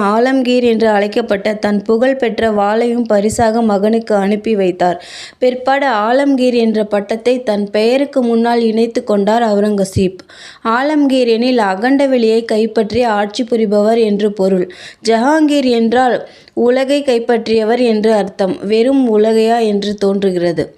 ஆலம்கீர் என்று அழைக்கப்பட்ட தன் புகழ் பெற்ற வாளையும் பரிசாக மகனுக்கு அனுப்பி வைத்தார். பிற்பாடு ஆலம்கீர் என்ற பட்டத்தை தன் பெயருக்கு முன்னால் இணைத்து கொண்டார் அவுரங்கசீப். ஆலம்கீர் எனில் அகண்ட வெளியை கைப்பற்றி ஆட்சி புரிபவர் என்று பொருள். ஜஹாங்கீர் என்றால் உலகை கைப்பற்றியவர் என்று அர்த்தம். வெறும் உலகையா என்று தோன்றுகிறது.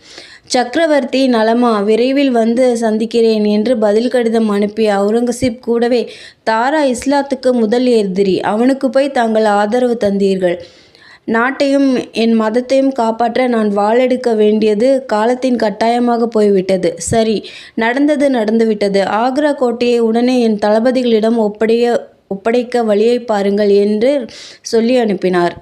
சக்கரவர்த்தி நலமா விரைவில் வந்து சந்திக்கிறேன் என்று பதில் கடிதம் அனுப்பிய அவுரங்கசீப் கூடவே தாரா இஸ்லாத்துக்கு முதல் எதிரி. அவனுக்கு போய் தாங்கள் ஆதரவு தந்தீர்கள். நாட்டையும் என் மதத்தையும் காப்பாற்ற நான் வாளெடுக்க வேண்டியது காலத்தின் கட்டாயமாகப் போய்விட்டது. சரி நடந்தது நடந்துவிட்டது. ஆக்ரா கோட்டையை உடனே என் தளபதிகளிடம் ஒப்படைய ஒப்படைக்க வழியை பாருங்கள் என்று சொல்லி அனுப்பினார்.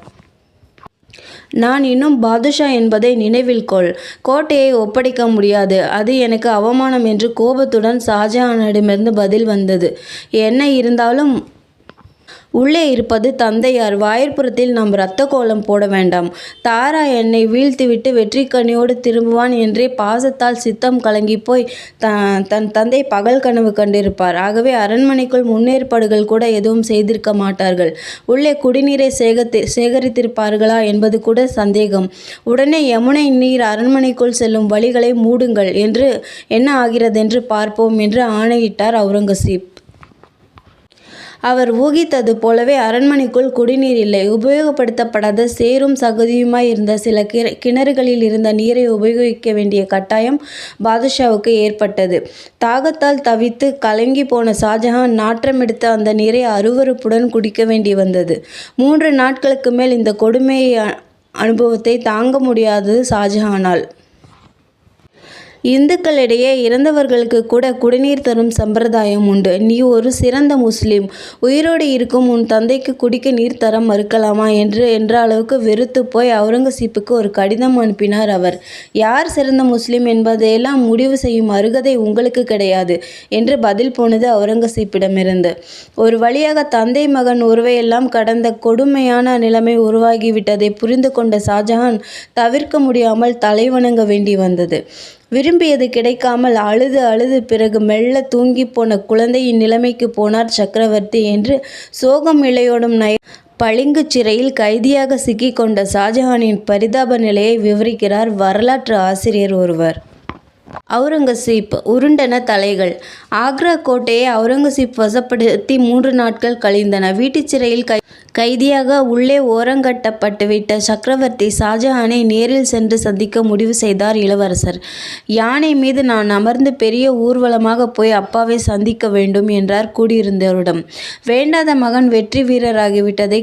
நான் இன்னும் பாதுஷா என்பதை நினைவில் கொள். கோட்டையை ஒப்படைக்க முடியாது. அது எனக்கு அவமானம் என்று கோபத்துடன் ஷாஜஹானிடமிருந்து பதில் வந்தது. என்ன இருந்தாலும் உள்ளே இருப்பது தந்தையார். வாயிற்புறத்தில் நாம் இரத்த கோலம் போட வேண்டாம். தாரா என்னை வீழ்த்திவிட்டு வெற்றிக்கனியோடு திரும்புவான் என்றே பாசத்தால் சித்தம் கலங்கிப்போய் தன் தந்தை பகல் கனவு கண்டிருப்பார். ஆகவே அரண்மனைக்குள் முன்னேற்பாடுகள் கூட எதுவும் செய்திருக்க மாட்டார்கள். உள்ளே குடிநீரை சேகரித்திருப்பார்களா என்பது கூட சந்தேகம். உடனே யமுனை நீர் அரண்மனைக்குள் செல்லும் வழிகளை மூடுங்கள். என்று என்ன ஆகிறதென்று பார்ப்போம் என்று ஆணையிட்டார் அவுரங்கசீப். அவர் ஊகித்தது போலவே அரண்மனைக்குள் குடிநீர் இல்லை. உபயோகப்படுத்தப்படாத சேரும் சகுதியுமாய் இருந்த சில கிணறுகளில் இருந்த நீரை உபயோகிக்க வேண்டிய கட்டாயம் பாதுஷாவுக்கு ஏற்பட்டது. தாகத்தால் தவித்து தவித்துக் கலங்கிப்போன ஷாஜஹான் நாற்றமெடுத்த அந்த நீரை அருவருப்புடன் குடிக்க வேண்டி வந்தது. மூன்று நாட்களுக்கு மேல் இந்த கொடுமை அனுபவத்தை தாங்க முடியாதது ஷாஜஹானால் இந்துக்களிடையே இறந்தவர்களுக்கு கூட குடிநீர் தரும் சம்பிரதாயம் உண்டு. நீ ஒரு சிறந்த முஸ்லீம் உயிரோடு இருக்கும் உன் தந்தைக்கு குடிக்க நீர் தர மறுக்கலாமா? என்று என்ற அளவுக்கு வெறுத்து போய் அவுரங்கசீப்புக்கு ஒரு கடிதம் அனுப்பினார் அவர். யார் சிறந்த முஸ்லீம் என்பதையெல்லாம் முடிவு செய்யும் அருகதை உங்களுக்கு கிடையாது என்று பதில் போனது அவுரங்கசீப்பிடமிருந்து. ஒரு வழியாக தந்தை மகன் உறவையெல்லாம் கடந்த கொடுமையான நிலைமை உருவாகிவிட்டதை புரிந்து கொண்ட ஷாஜஹான் தவிர்க்க முடியாமல் தலைவணங்க வேண்டி வந்தது. விரும்பியது கிடைக்காமல் அழுது அழுது பிறகு மெல்ல தூங்கி தூங்கிப்போன குழந்தையின் நிலைமைக்குப் போனார் சக்கரவர்த்தி என்று சோகம் இழையோடும் நய பளிங்கு சிறையில் கைதியாக சிக்கிக்கொண்ட கொண்ட பரிதாப நிலையை விவரிக்கிறார் வரலாற்று ஆசிரியர் ஒருவர். அவுரங்கசீப் உருண்டன தலைகள்! ஆக்ரா கோட்டையை அவுரங்கசீப் வசப்படுத்தி மூன்று நாட்கள் கழிந்தன. வீட்டுச் சிறையில் கை கைதியாக உள்ளே ஓரங்கட்டப்பட்டுவிட்ட சக்கரவர்த்தி ஷாஜஹானை நேரில் சென்று சந்திக்க முடிவு செய்தார் இளவரசர். யானை மீது நான் அமர்ந்து பெரிய ஊர்வலமாக போய் அப்பாவை சந்திக்க வேண்டும் என்றார் கூடியிருந்தவரிடம் வேண்டாத மகன் வெற்றி வீரராகிவிட்டதை